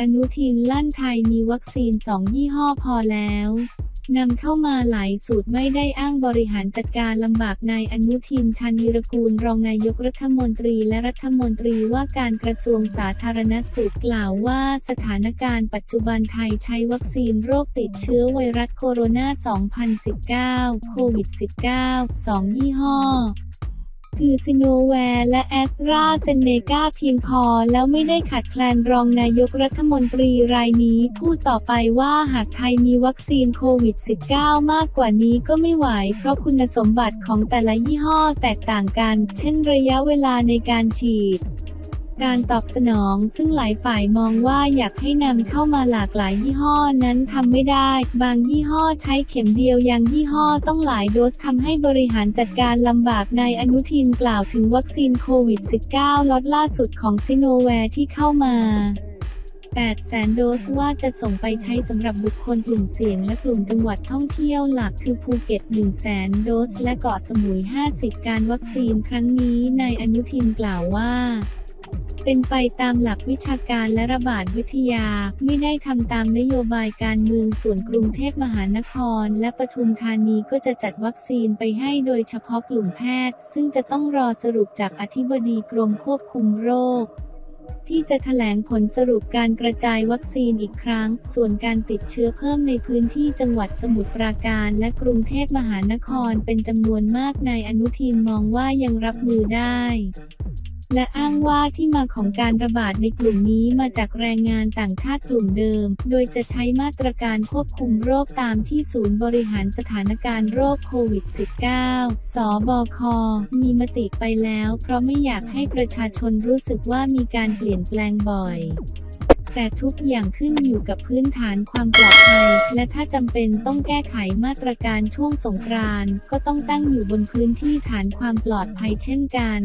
อนุทินลั่นไทยมีวัคซีน 2 ยี่ห้อพอแล้วนำเข้ามาหลายสูตรไม่ได้อ้างบริหารจัดการลำบากนายอนุทินชาญวีรกูลรองนายกรัฐมนตรีและรัฐมนตรีว่าการกระทรวงสาธารณสุขกล่าวว่าสถานการณ์ปัจจุบันไทยใช้วัคซีนโรคติดเชื้อไวรัสโคโรนา 2019 โควิด -19 2 ยี่ห้อ คือซิโนแวร์และแอสตราเซเนกาเพียงพอแล้วไม่ได้ขาดแคลนรองนายกรัฐมนตรีรายนี้ พูดต่อไปว่าหากไทยมีวัคซีนโควิด -19 มากกว่านี้ก็ไม่ไหว เพราะคุณสมบัติของแต่ละยี่ห้อแตกต่างกัน เช่นระยะเวลาในการฉีด การตอบสนอง ซึ่งหลายฝ่ายมองว่าอยากให้นำเข้ามาหลากหลายยี่ห้อนั้นทำไม่ได้ บางยี่ห้อใช้เข็มเดียวยังยี่ห้อต้องหลายโดสทำให้บริหารจัดการลำบากนายอนุทินกล่าวถึงวัคซีนโควิด -19 ล็อตล่าสุดของซิโนแวร์ที่เข้ามา8แสนโดสว่าจะส่งไปใช้สำหรับบุคคลกลุ่มเสี่ยงและกลุ่มจังหวัดท่องเที่ยวหลักคือภูเก็ต1แสนโดส และเกาะสมุย 50 การวัคซีนครั้งนี้นายอนุทินกล่าวว่า เป็นไปตามหลักวิชาการและระบาดวิทยา ไม่ได้ทำตามนโยบายการเมืองส่วนกรุงเทพมหานคร และปทุมธานีก็จะจัดวัคซีนไปให้โดยเฉพาะกลุ่มแพทย์ ซึ่งจะต้องรอสรุปจากอธิบดีกรมควบคุมโรคที่จะแถลงผลสรุปการกระจายวัคซีนอีกครั้ง ส่วนการติดเชื้อเพิ่มในพื้นที่จังหวัดสมุทรปราการและกรุงเทพมหานครเป็นจำนวนมากนายอนุทินมองว่ายังรับมือได้ และอ้างว่าที่มาของการระบาดในกลุ่มนี้มาจากแรงงานต่างชาติกลุ่มเดิม โดยจะใช้มาตรการควบคุมโรคตามที่ศูนย์บริหารสถานการณ์โรคโควิด -19 สบค มีมติไปแล้ว เพราะไม่อยากให้ประชาชนรู้สึกว่ามีการเปลี่ยนแปลงบ่อยแต่ทุกอย่างขึ้นอยู่กับพื้นฐานความปลอดภัย และถ้าจำเป็นต้องแก้ไขมาตรการช่วงสงกรานต์ก็ต้องตั้งอยู่บนพื้นที่ฐานความปลอดภัยเช่นกัน